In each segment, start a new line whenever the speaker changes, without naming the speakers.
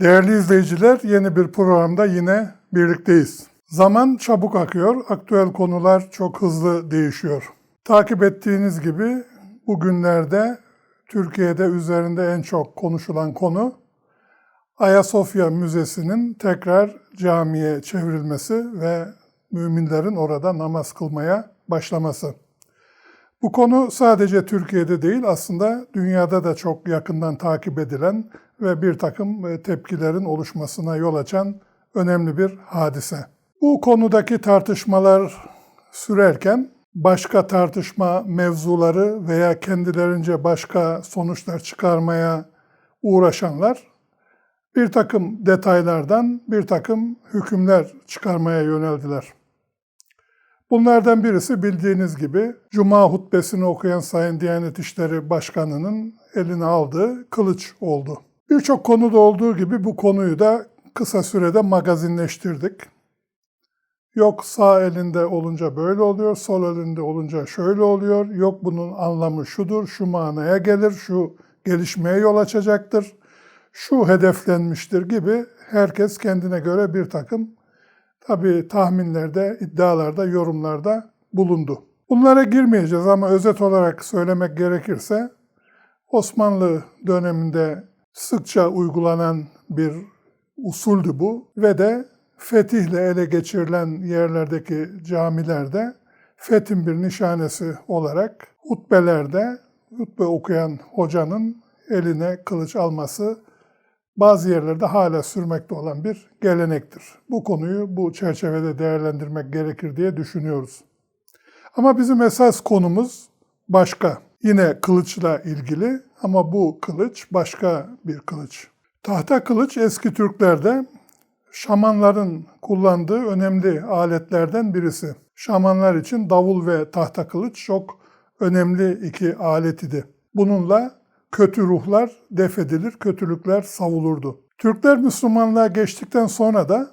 Değerli izleyiciler, yeni bir programda yine birlikteyiz. Zaman çabuk akıyor, aktüel konular çok hızlı değişiyor. Takip ettiğiniz gibi bugünlerde Türkiye'de üzerinde en çok konuşulan konu Ayasofya Müzesi'nin tekrar camiye çevrilmesi ve müminlerin orada namaz kılmaya başlaması. Bu konu sadece Türkiye'de değil aslında dünyada da çok yakından takip edilen ve bir takım e, tepkilerin oluşmasına yol açan önemli bir hadise. Bu konudaki tartışmalar sürerken başka tartışma mevzuları veya kendilerince başka sonuçlar çıkarmaya uğraşanlar bir takım detaylardan bir takım hükümler çıkarmaya yöneldiler. Bunlardan birisi bildiğiniz gibi Cuma hutbesini okuyan Sayın Diyanet İşleri Başkanı'nın eline aldığı kılıç oldu. Birçok konuda olduğu gibi bu konuyu da kısa sürede magazinleştirdik. Yok sağ elinde olunca böyle oluyor, sol elinde olunca şöyle oluyor. Yok bunun anlamı şudur, şu manaya gelir, şu gelişmeye yol açacaktır, şu hedeflenmiştir gibi herkes kendine göre bir takım tabii tahminlerde, iddialarda, yorumlarda bulundu. Bunlara girmeyeceğiz ama özet olarak söylemek gerekirse Osmanlı döneminde sıkça uygulanan bir usuldü bu ve de fetihle ele geçirilen yerlerdeki camilerde fethin bir nişanesi olarak hutbelerde hutbe okuyan hocanın eline kılıç alması bazı yerlerde hala sürmekte olan bir gelenektir. Bu konuyu bu çerçevede değerlendirmek gerekir diye düşünüyoruz. Ama bizim esas konumuz başka. Yine kılıçla ilgili ama bu kılıç başka bir kılıç. Tahta kılıç eski Türklerde şamanların kullandığı önemli aletlerden birisi. Şamanlar için davul ve tahta kılıç çok önemli iki alet idi. Bununla kötü ruhlar def edilir, kötülükler savulurdu. Türkler Müslümanlığa geçtikten sonra da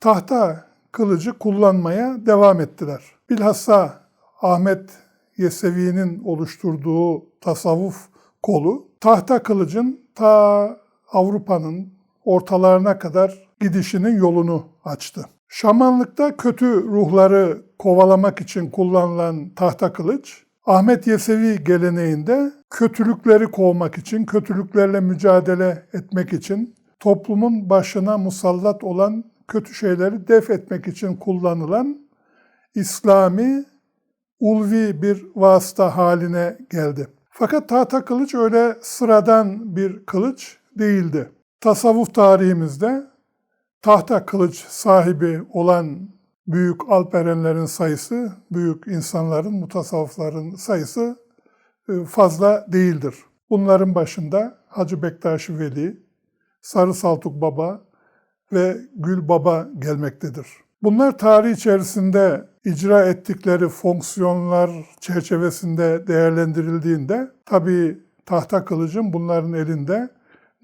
tahta kılıcı kullanmaya devam ettiler. Bilhassa Ahmet Yesevi'nin oluşturduğu tasavvuf kolu tahta kılıcın ta Avrupa'nın ortalarına kadar gidişinin yolunu açtı. Şamanlıkta kötü ruhları kovalamak için kullanılan tahta kılıç, Ahmet Yesevi geleneğinde kötülükleri kovmak için, kötülüklerle mücadele etmek için, toplumun başına musallat olan kötü şeyleri def etmek için kullanılan İslami, ulvi bir vasıta haline geldi. Fakat tahta kılıç öyle sıradan bir kılıç değildi. Tasavvuf tarihimizde tahta kılıç sahibi olan büyük alperenlerin sayısı, büyük insanların, mutasavvıfların sayısı fazla değildir. Bunların başında Hacı Bektaş Veli, Sarı Saltuk Baba ve Gül Baba gelmektedir. Bunlar tarih içerisinde icra ettikleri fonksiyonlar çerçevesinde değerlendirildiğinde tabii tahta kılıcın bunların elinde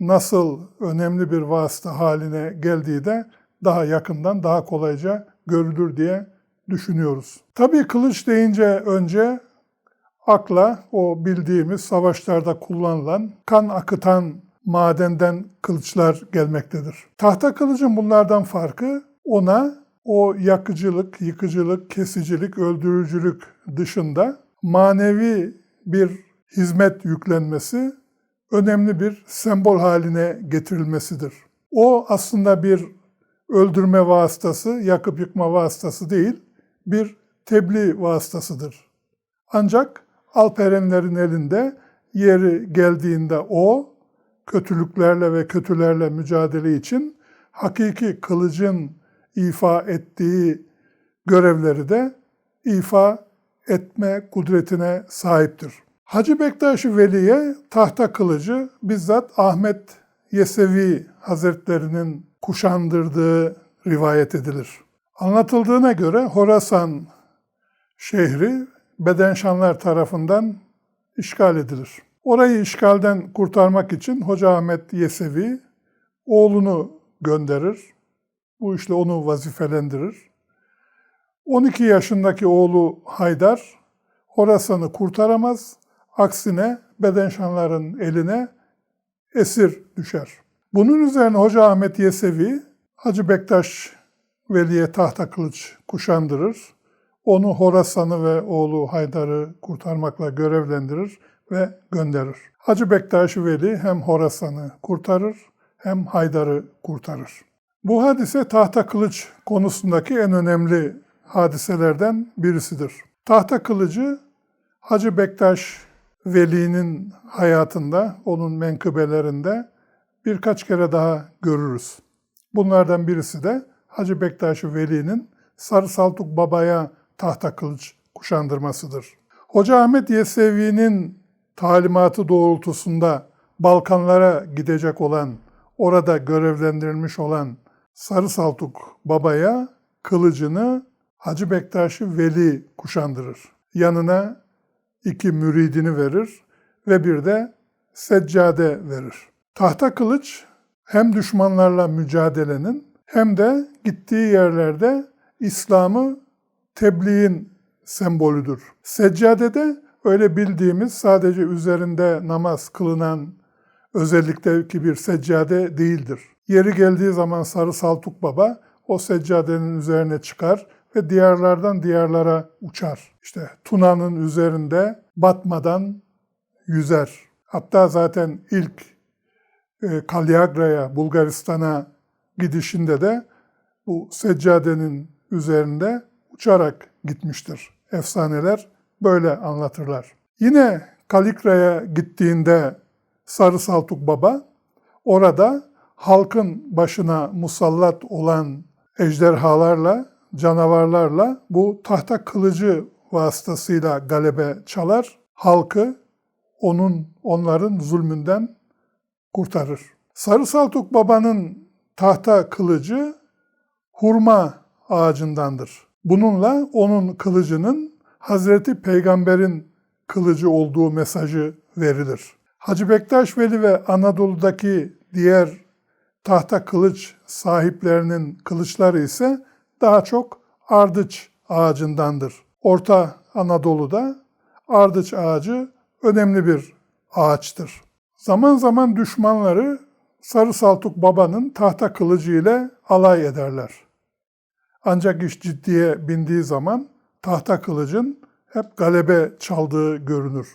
nasıl önemli bir vasıta haline geldiği de daha yakından, daha kolayca görülür diye düşünüyoruz. Tabii kılıç deyince önce akla o bildiğimiz savaşlarda kullanılan kan akıtan madenden kılıçlar gelmektedir. Tahta kılıcın bunlardan farkı ona o yakıcılık, yıkıcılık, kesicilik, öldürücülük dışında manevi bir hizmet yüklenmesi önemli bir sembol haline getirilmesidir. O aslında bir öldürme vasıtası, yakıp yıkma vasıtası değil, bir tebliğ vasıtasıdır. Ancak Alperenlerin elinde yeri geldiğinde o, kötülüklerle ve kötülerle mücadele için hakiki kılıcın ifa ettiği görevleri de ifa etme kudretine sahiptir. Hacı Bektaş Veli'ye tahta kılıcı bizzat Ahmet Yesevi Hazretlerinin kuşandırdığı rivayet edilir. Anlatıldığına göre Horasan şehri Bedenşanlar tarafından işgal edilir. Orayı işgalden kurtarmak için Hoca Ahmet Yesevi oğlunu gönderir. Bu işle onu vazifelendirir. 12 yaşındaki oğlu Haydar Horasan'ı kurtaramaz. Aksine Bedenşanların eline esir düşer. Bunun üzerine Hoca Ahmet Yesevi Hacı Bektaş Veli'ye tahta kılıç kuşandırır. Onu Horasan'ı ve oğlu Haydar'ı kurtarmakla görevlendirir ve gönderir. Hacı Bektaş Veli hem Horasan'ı kurtarır hem Haydar'ı kurtarır. Bu hadise tahta kılıç konusundaki en önemli hadiselerden birisidir. Tahta kılıcı Hacı Bektaş Veli'nin hayatında, onun menkıbelerinde birkaç kere daha görürüz. Bunlardan birisi de Hacı Bektaş Veli'nin Sarı Saltuk Baba'ya tahta kılıç kuşandırmasıdır. Hoca Ahmet Yesevi'nin talimatı doğrultusunda Balkanlara gidecek olan, orada görevlendirilmiş olan Sarı Saltuk Baba'ya kılıcını Hacı Bektaş'ı Veli kuşandırır. Yanına iki müridini verir ve bir de seccade verir. Tahta kılıç hem düşmanlarla mücadelenin hem de gittiği yerlerde İslam'ı tebliğin sembolüdür. Seccadede öyle bildiğimiz sadece üzerinde namaz kılınan özellikle ki bir seccade değildir. Yeri geldiği zaman Sarı Saltuk Baba o seccadenin üzerine çıkar ve diyarlardan diyarlara uçar. İşte Tuna'nın üzerinde batmadan yüzer. Hatta zaten ilk e, Kalyagra'ya, Bulgaristan'a gidişinde de bu seccadenin üzerinde uçarak gitmiştir. Efsaneler böyle anlatırlar. Yine Kalikra'ya gittiğinde Sarı Saltuk Baba orada halkın başına musallat olan ejderhalarla, canavarlarla bu tahta kılıcı vasıtasıyla galebe çalar. Halkı onun onların zulmünden kurtarır. Sarı Saltuk Baba'nın tahta kılıcı hurma ağacındandır. Bununla onun kılıcının Hazreti Peygamber'in kılıcı olduğu mesajı verilir. Hacı Bektaş Veli ve Anadolu'daki diğer tahta kılıç sahiplerinin kılıçları ise daha çok ardıç ağacındandır. Orta Anadolu'da ardıç ağacı önemli bir ağaçtır. Zaman zaman düşmanları Sarı Saltuk Baba'nın tahta kılıcı ile alay ederler. Ancak iş ciddiye bindiği zaman tahta kılıcın hep galebe çaldığı görünür.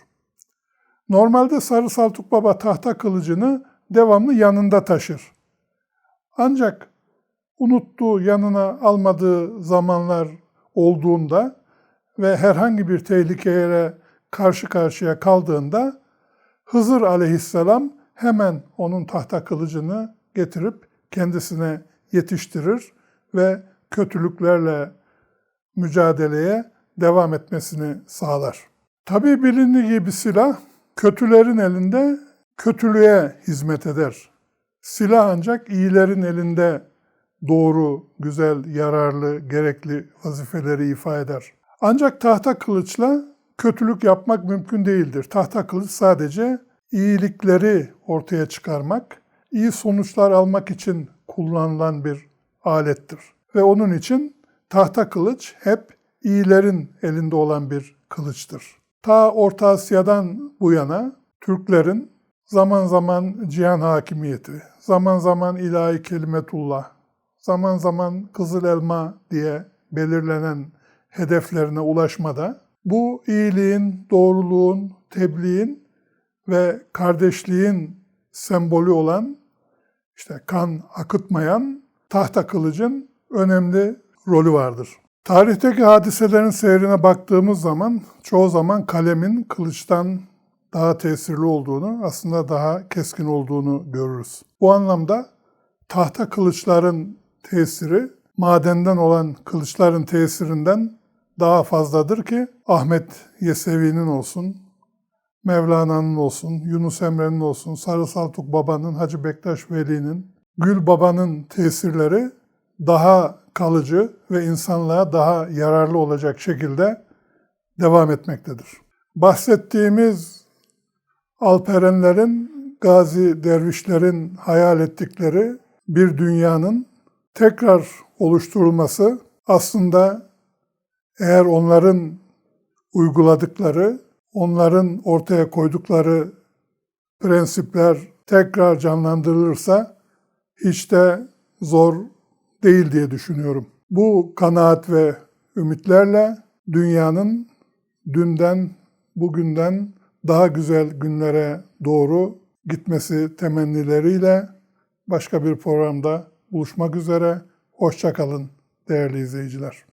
Normalde Sarı Saltuk Baba tahta kılıcını devamlı yanında taşır. Ancak unuttuğu, yanına almadığı zamanlar olduğunda ve herhangi bir tehlikeye karşı karşıya kaldığında Hızır aleyhisselam hemen onun tahta kılıcını getirip kendisine yetiştirir ve kötülüklerle mücadeleye devam etmesini sağlar. Tabi bilindiği gibi silah kötülerin elinde kötülüğe hizmet eder. Silah ancak iyilerin elinde doğru, güzel, yararlı, gerekli vazifeleri ifa eder. Ancak tahta kılıçla kötülük yapmak mümkün değildir. Tahta kılıç sadece iyilikleri ortaya çıkarmak, iyi sonuçlar almak için kullanılan bir alettir. Ve onun için tahta kılıç hep iyilerin elinde olan bir kılıçtır. Ta Orta Asya'dan bu yana Türklerin zaman zaman cihan hakimiyeti, zaman zaman ilahi kelimetullah, zaman zaman kızıl elma diye belirlenen hedeflerine ulaşmada bu iyiliğin, doğruluğun, tebliğin ve kardeşliğin sembolü olan işte kan akıtmayan tahta kılıcın önemli rolü vardır. Tarihteki hadiselerin seyrine baktığımız zaman çoğu zaman kalemin kılıçtan daha tesirli olduğunu, aslında daha keskin olduğunu görürüz. Bu anlamda tahta kılıçların tesiri madenden olan kılıçların tesirinden daha fazladır ki Ahmet Yesevi'nin olsun, Mevlana'nın olsun, Yunus Emre'nin olsun, Sarı Saltuk Baba'nın, Hacı Bektaş Veli'nin, Gül Baba'nın tesirleri daha kalıcı ve insanlığa daha yararlı olacak şekilde devam etmektedir. Bahsettiğimiz Alperenlerin, Gazi dervişlerin hayal ettikleri bir dünyanın tekrar oluşturulması aslında eğer onların uyguladıkları, onların ortaya koydukları prensipler tekrar canlandırılırsa hiç de zor değil diye düşünüyorum. Bu kanaat ve ümitlerle dünyanın dünden, bugünden daha güzel günlere doğru gitmesi temennileriyle başka bir programda buluşmak üzere. Hoşçakalın değerli izleyiciler.